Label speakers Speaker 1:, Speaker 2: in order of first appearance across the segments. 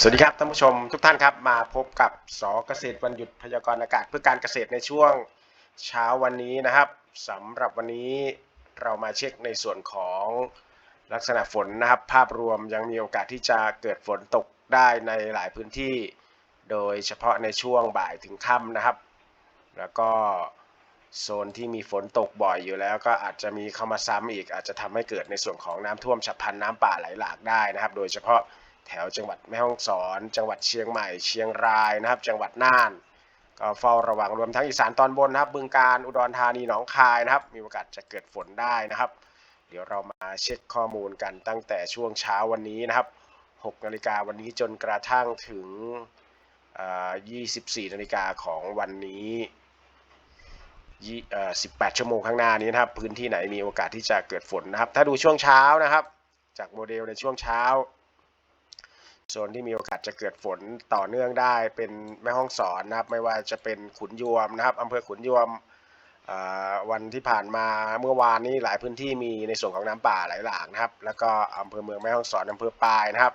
Speaker 1: สวัสดีครับท่านผู้ชมทุกท่านครับมาพบกับสเกษตรวันหยุดพยากรณ์อากาศเพื่อการเกษตรในช่วงเช้าวันนี้นะครับสำหรับวันนี้เรามาเช็คในส่วนของลักษณะฝนนะครับ ภาพรวมยังมีโอกาสที่จะเกิดฝนตกได้ในหลายพื้นที่ โดยเฉพาะในช่วงบ่ายถึงค่ำนะครับ แล้วก็โซนที่มีฝนตกบ่อยอยู่แล้ว ก็อาจจะมีเข้ามาซ้ำอีก อาจจะทำให้เกิดในส่วนของน้ำท่วมฉับพลันน้ำป่าไหลหลากได้นะครับ โดยเฉพาะ แถวจังหวัดแม่ฮ่องสอน จังหวัดเชียงใหม่ เชียงรายนะครับ จังหวัดน่าน ก็เฝ้าระวังรวมทั้งอีสานตอนบนนะครับบึงกาฬอุดรธานีหนองคายนะครับ มีโอกาสจะเกิดฝนได้นะครับ เดี๋ยวเรามาเช็คข้อมูลกันตั้งแต่ช่วงเช้าวันนี้นะครับ6นาฬิกาวันนี้จนกระทั่งถึงอ่า24นาฬิกาของวันนี้18 ชั่วโมงข้างหน้านี้นะครับ พื้นที่ไหนมีโอกาสที่จะเกิดฝนนะครับ ถ้าดูช่วงเช้านะครับ จากโมเดลในช่วงเช้า โซนที่มีโอกาสจะเกิดฝนต่อเนื่องได้เป็นแม่ห้องสอนนะครับไม่ว่าจะเป็นขุนยวมนะครับอำเภอขุนยวมวันที่ผ่านมาเมื่อวานนี้หลายพื้นที่มีในส่วนของน้ำป่าไหลหลากนะครับ แล้วก็อำเภอเมืองแม่ห้องสอนอำเภอปายนะครับ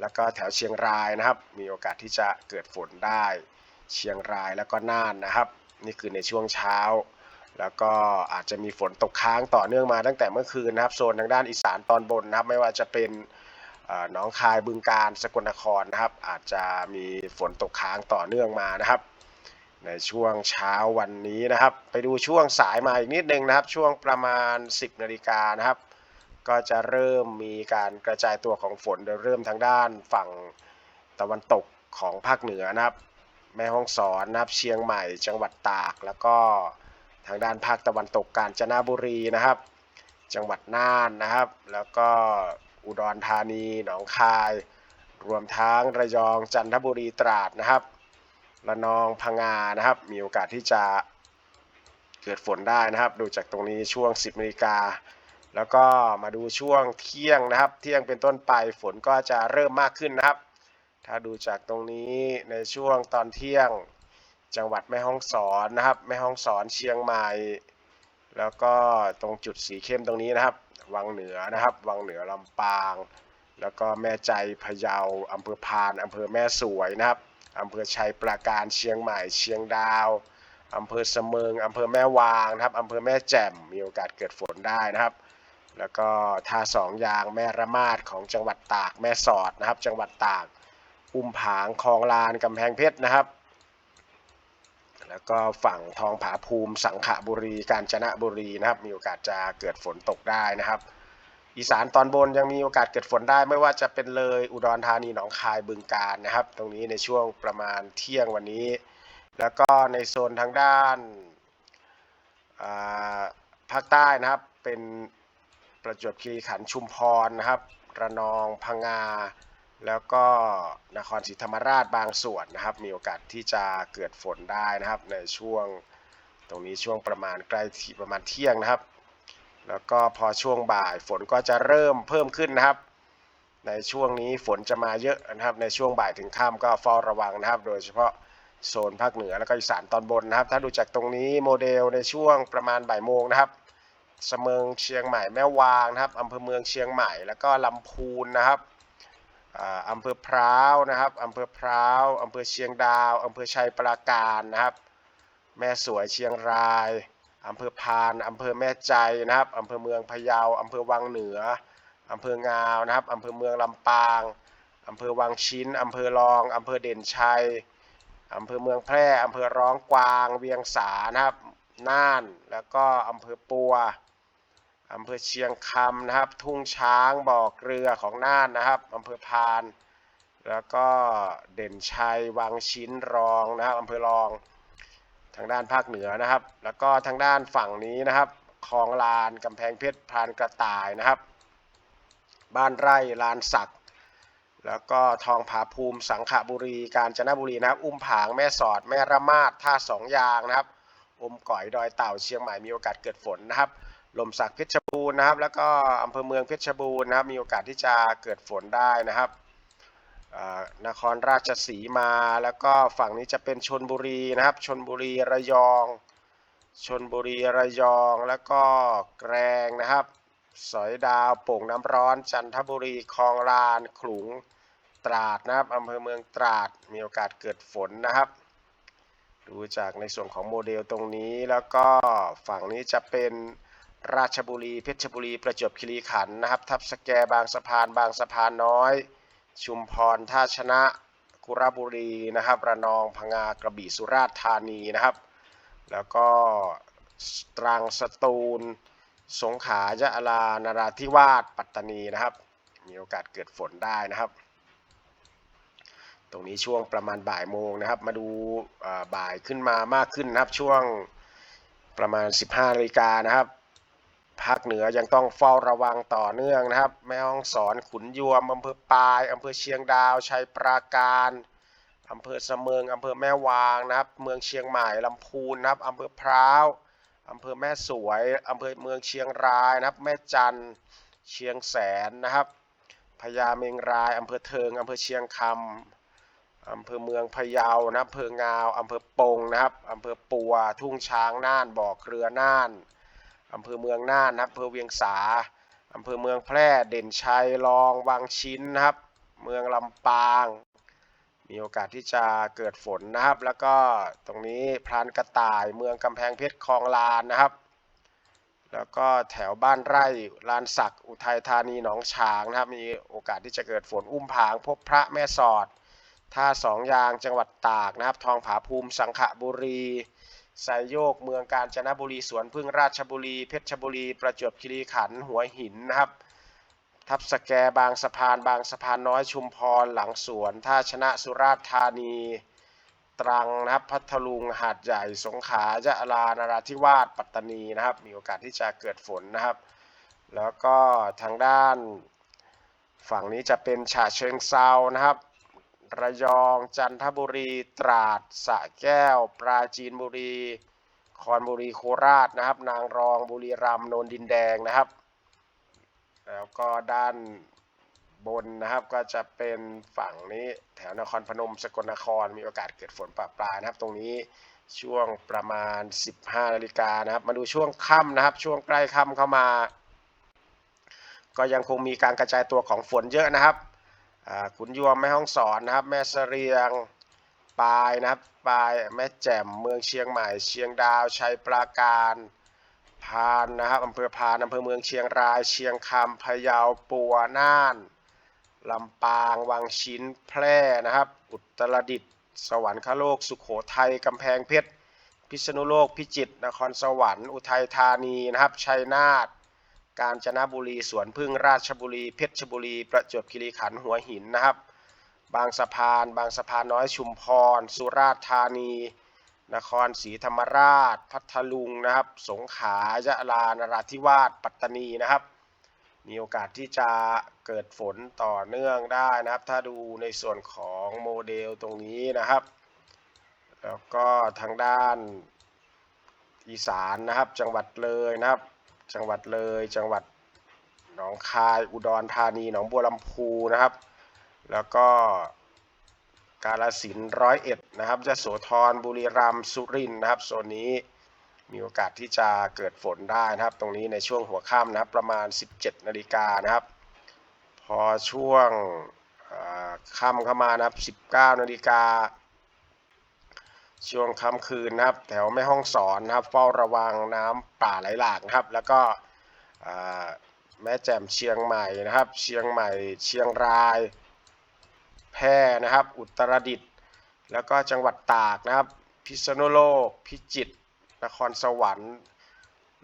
Speaker 1: แล้วก็แถวเชียงรายนะครับ มีโอกาสที่จะเกิดฝนได้เชียงรายแล้วก็น่านนะครับ นี่คือในช่วงเช้า แล้วก็อาจจะมีฝนตกค้างต่อเนื่องมาตั้งแต่เมื่อคืนนะครับโซนทางด้านอีสานตอนบนนะครับ ไม่ว่าจะเป็น น้องคายบึงกาฬสกลนครนะครับ อาจจะมีฝนตกค้างต่อเนื่องมานะครับ ในช่วงเช้าวันนี้นะครับ ไปดูช่วงสายมาอีกนิดนึงนะครับ ช่วงประมาณ 10นาฬิกานะครับ ก็จะเริ่มมีการกระจายตัวของฝนโดยเริ่มทางด้านฝั่งตะวันตกของภาคเหนือนะครับ แม่ฮ่องสอนนะครับเชียงใหม่จังหวัดตาก แล้วก็ทางด้านภาคตะวันตกกาญจนบุรีนะครับ จังหวัดน่านนะครับ แล้วก็ อุดรธานีหนองคาย รวมทั้งระยองจันทบุรีตราดนะครับระนองพังงานะครับ มีโอกาสที่จะเกิดฝนได้นะครับ ดูจากตรงนี้ช่วง 10นาฬิกาแล้วก็มาดูช่วงเที่ยงนะครับ เที่ยงเป็นต้นไปฝนก็จะเริ่มมากขึ้นนะครับ ถ้าดูจากตรงนี้ในช่วงตอนเที่ยงจังหวัดแม่ฮ่องสอนนะครับ แม่ฮ่องสอนเชียงใหม่ แล้วก็ตรงจุดสีเข้มตรงนี้นะครับ วังเหนือนะครับ วังเหนือลำปาง แล้วก็แม่ใจพะเยาอำเภอพานอำเภอแม่สวยนะครับอำเภอชัยปราการเชียงใหม่เชียงดาวอำเภอเสมิงอำเภอแม่วางนะครับอำเภอแม่แจ่มมีโอกาสเกิดฝนได้นะครับ แล้วก็ท่าสองยางแม่ระมาดของจังหวัดตากแม่สอดนะครับ จังหวัดตากอุ้มผางคลองลานกำแพงเพชรนะครับ แล้วก็ฝั่งทองผาภูมิ สังขบุรี กาญจนบุรีนะครับ มีโอกาสจะเกิดฝนตกได้นะครับ อีสานตอนบนยังมีโอกาสเกิดฝนได้ ไม่ว่าจะเป็นเลยอุดรธานีหนองคายบึงกาฬนะครับ ตรงนี้ในช่วงประมาณเที่ยงวันนี้ แล้วก็ในโซนทางด้านาภาคใต้นะครับเป็นประจวบคีรีขันธ์ชุมพรนะครับระนองพังงา แล้วก็นครศรีธรรมราชบางส่วนนะครับ มีโอกาสที่จะเกิดฝนได้นะครับ ในช่วงตรงนี้ช่วงประมาณใกล้ที่ประมาณเที่ยงนะครับ แล้วก็พอช่วงบ่ายฝนก็จะเริ่มเพิ่มขึ้นนะครับ ในช่วงนี้ฝนจะมาเยอะนะครับ ในช่วงบ่ายถึงค่ำก็เฝ้าระวังนะครับ โดยเฉพาะโซนภาคเหนือแล้วก็อีสานตอนบนนะครับ ถ้าดูจากตรงนี้โมเดลในช่วงประมาณบ่ายโมงนะครับเสมิงเชียงใหม่แม่วางนะครับอำเภอเมืองเชียงใหม่แล้วก็ลำพูนนะครับ อำเภอพร้าวนะครับอำเภอพร้าวอำเภอเชียงดาวอำเภอชัยปราการนะครับ แม่สวยเชียงรายอำเภอพานอำเภอแม่ใจนะครับอำเภอเมืองพะเยาอำเภอวังเหนืออำเภองาวนะครับอำเภอเมืองลำปางอำเภอวังชิ้นอำเภอรองอำเภอเด่นชัยอำเภอเมืองแพร่อำเภอร้องกวาง เวียงสานะครับ น่าน แล้วก็อำเภอปัว อำเภอเชียงคำนะครับ ทุ่งช้างบ่อเกลือของน่านนะครับอำเภอพาน แล้วก็เด่นชัยวังชิ้นรองนะครับอำเภอรอง ทางด้านภาคเหนือนะครับ แล้วก็ทางด้านฝั่งนี้นะครับคลองลานกำแพงเพชรพานกระต่ายนะครับ บ้านไร่ลานสักแล้วก็ทองผาภูมิสังขบุรี กาญจนบุรีนะครับ อุ้มผางแม่สอดแม่ระมาดท่าสองยางนะครับ อมก่อยดอยเต่าเชียงใหม่มีโอกาสเกิดฝนนะครับลมสักเพชร บูรณ์นะครับ แล้วก็อำเภอเมืองเพชรบูรณ์นะครับ มีโอกาสที่จะเกิดฝนได้นะครับนครราชสีมา แล้วก็ฝั่งนี้จะเป็นชนบุรีนะครับ ชนบุรีระยอง ชนบุรีระยอง แล้วก็แกรงนะครับ สอยดาวโป่งน้ำร้อน จันทบุรีคลองลาน ขลุง ตราดนะครับอำเภอเมืองตราด มีโอกาสเกิดฝนนะครับ ดูจากในส่วนของโมเดลตรงนี้ แล้วก็ฝั่งนี้จะเป็น ราชบุรีเพชรบุรีประจวบคีรีขันธ์นะครับ ทับสแกบางสะพานบางสะพานน้อย ชุมพรท่าชนะกุระบุรีนะครับ ระนองพังงากระบี่สุราษฎร์ธานีนะครับ แล้วก็ตรังสตูล สงขลายะลานราธิวาสปัตตานีนะครับ มีโอกาสเกิดฝนได้นะครับ ตรงนี้ช่วงประมาณบ่ายโมงนะครับ มาดูบ่ายขึ้นมามากขึ้นนะครับช่วงประมาณ 15นาฬิกานะครับ ภาคเหนือยังต้องเฝ้าระวังต่อเนื่องนะครับ แม่ฮ่องสอนขุนยวมอำเภอปายอำเภอเชียงดาวชัยปราการอำเภอเสมิงอำเภอแม่วางนะครับ เมืองเชียงใหม่ลำพูนนะครับอำเภอพร้าวอำเภอแม่สวยอำเภอเมืองเชียงรายนะครับ แม่จันทร์เชียงแสนนะครับพญาเมงรายอำเภอเทิงอำเภอเชียงคำอำเภอเมืองพะเยานะอำเภองาวอำเภอปงนะครับอำเภอปัวทุ่งช้างน่านบ่อเกลือน่าน อำเภอเมืองน่านนะครับอำเภอเวียงสาอำเภอเมืองแพร่เด่นชัยรองวังชิ้นนะครับ เมืองลำปาง มีโอกาสที่จะเกิดฝนนะครับ แล้วก็ตรงนี้พรานกระต่ายเมืองกำแพงเพชรคลองลานนะครับ แล้วก็แถวบ้านไร่ลานสักอุทัยธานีหนองฉางนะครับ มีโอกาสที่จะเกิดฝนอุ้มผาง พบพระแม่สอดท่าสองยางจังหวัดตากนะครับ ทองผาภูมิสังขบุรี ไซโยกเมืองกาญจนบุรีสวนพึ่งราชบุรี เพชรบุรี ประจวบคีรีขันธ์หัวหินนะครับทับสแกบางสะพานบางสะพานน้อยชุมพรหลังสวนท่าชนะสุราษฎร์ธานี ตรังนะครับพัทลุงหาดใหญ่สงขลายะลานราธิวาสปัตตานีนะครับ มีโอกาสที่จะเกิดฝนนะครับ แล้วก็ทางด้าน ฝั่งนี้จะเป็นฉะเชิงเซานะครับ ระยอง จันทบุรี ตราดสระแก้ว ปราจีนบุรี คอนบุรีโคราชนะครับ นางรองบุรีรัมย์โนนดินแดงนะครับ แล้วก็ด้านบนนะครับก็จะเป็นฝั่งนี้แถวนครพนมสกลนครมีโอกาสเกิดฝนปะปลายนะครับ ตรงนี้ช่วงประมาณ 15นาฬิกานะครับ มาดูช่วงค่ำนะครับ ช่วงใกล้ค่ำเข้ามา ก็ยังคงมีการกระจายตัวของฝนเยอะนะครับ ขุนยวมแม่ห้องสอนนะครับ แม่เสรียงปายนะครับปายแม่แจ่มเมืองเชียงใหม่ เชียงดาวชัยปราการพานนะครับอำเภอพานอำเภอเมืองเชียงราย เชียงคำพะเยาปัวน่านลำปางวังชิ้นแพร่นะครับ อุตรดิตถ์สวรรคโลก สุขโขทัยกำแพงเพชรพิษณุโลกพิจิตรนครสวรรค์อุทัยธานีนะครับชัยนาท กาญจนบุรีสวนพึ่งราชบุรี เพชรบุรี ประจวบคีรีขันธ์หัวหินนะครับ บางสะพาน บางสะพานน้อยชุมพร สุราษฎร์ธานี นครศรีธรรมราช พัทลุงนะครับ สงขลายะลานราธิวาสปัตตานีนะครับ มีโอกาสที่จะเกิดฝนต่อเนื่องได้นะครับ ถ้าดูในส่วนของโมเดลตรงนี้นะครับ แล้วก็ทางด้านอีสานนะครับจังหวัดเลยนะครับ จังหวัดเลย จังหวัดหนองคาย อุดรธานี หนองบัวลำพูนะครับ แล้วก็กาฬสินร้อยเอ็ดนะครับยโสธรบุรีรัมย์สุรินทร์นะครับโซนนี้มีโอกาสที่จะเกิดฝนได้นะครับ ตรงนี้ในช่วงหัวค่ำนะครับ ประมาณ 17นาฬิกานะครับ พอช่วงอ่าค่ำเข้ามานะครับ 19นาฬิกา ช่วงค่ำคืนนะครับ แถวแม่ห้องสอนนะครับ เฝ้าระวังน้ำป่าไหลหลากนะครับ แล้วก็แม่แจ่มเชียงใหม่นะครับ เชียงใหม่เชียงราย แพร่นะครับ อุตรดิตถ์แล้วก็จังหวัดตากนะครับ พิษณุโลก พิจิตรนครสวรรค์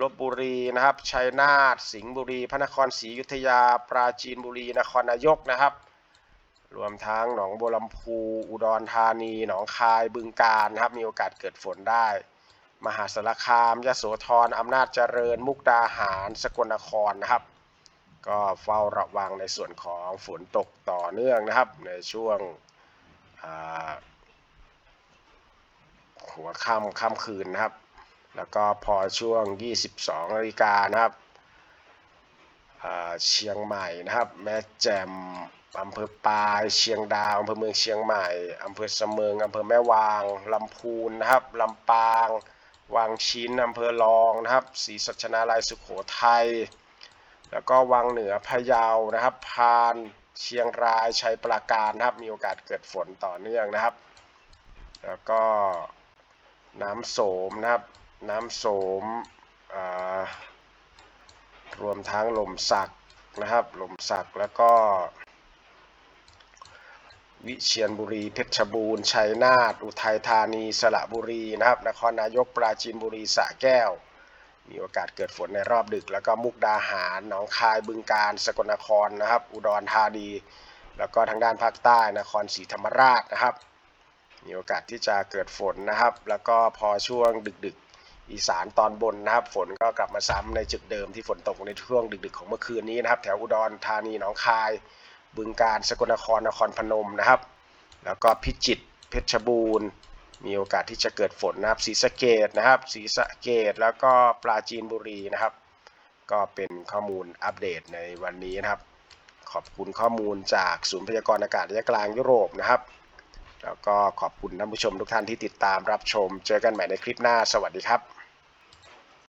Speaker 1: ลบบุรีนะครับชัยนาทสิงห์บุรี พระนครศรีอยุธยา ปราจีนบุรี นครนายกนะครับ รวมทั้งหนองบัวลำพู อุดรธานี หนองคาย บึงกาฬนะครับ มีโอกาสเกิดฝนได้ มหาสารคามยโสธร อำนาจเจริญ มุกดาหาร สกลนครนะครับ ก็เฝ้าระวังในส่วนของฝนตกต่อเนื่องนะครับ ในช่วงหัวค่ำค่ำคืนนะครับ แล้วก็พอช่วง 22นาฬิกานะครับเชียงใหม่นะครับ แม่แจ่ม อำเภอปายเชียงดาวอำเภอเมืองเชียงใหม่อำเภอเสมิงอำเภอแม่วางลำพูนนะครับลำปางวังชิ้นอำเภอรองนะครับศรีสัชนาลัยสุขโขทัยแล้วก็วังเหนือพะเยานะครับพานเชียงรายชัยปราการนะครับมีโอกาสเกิดฝนต่อเนื่องนะครับ แล้วก็น้ำโสมนะครับน้ำโสมรวมทั้งลมสักนะครับลมสักแล้วก็ วิเชียรบุรีเพชรบูรณ์ชัยนาทอุทัยธานีสระบุรีนะครับนครนายกปราจีนบุรีสระแก้ว มีโอกาสเกิดฝนในรอบดึก แล้วก็มุกดาหารหนองคายบึงกาฬสกลนครนะครับ อุดรธานีแล้วก็ทางด้านภาคใต้นครศรีธรรมราชนะครับ มีโอกาสที่จะเกิดฝนนะครับ แล้วก็พอช่วงดึกๆ อีสานตอนบนนะครับ ฝนก็กลับมาซ้ำในจุดเดิมที่ฝนตกในช่วงดึกๆ ของเมื่อคืนนี้นะครับ แถวอุดรธานีหนองคาย บึงกาฬสกลนครนครพนมนะครับ แล้วก็พิจิตรเพชรบูรณ์ มีโอกาสที่จะเกิดฝนนะครับศรีสะเกดนะครับศรีสะเกดแล้วก็ปราจีนบุรีนะครับ ก็เป็นข้อมูลอัปเดตในวันนี้นะครับ ขอบคุณข้อมูลจากศูนย์พยากรณ์อากาศระยะกลางยุโรปนะครับ แล้วก็ขอบคุณท่านผู้ชมทุกท่านที่ติดตามรับชม เจอกันใหม่ในคลิปหน้าสวัสดีครับ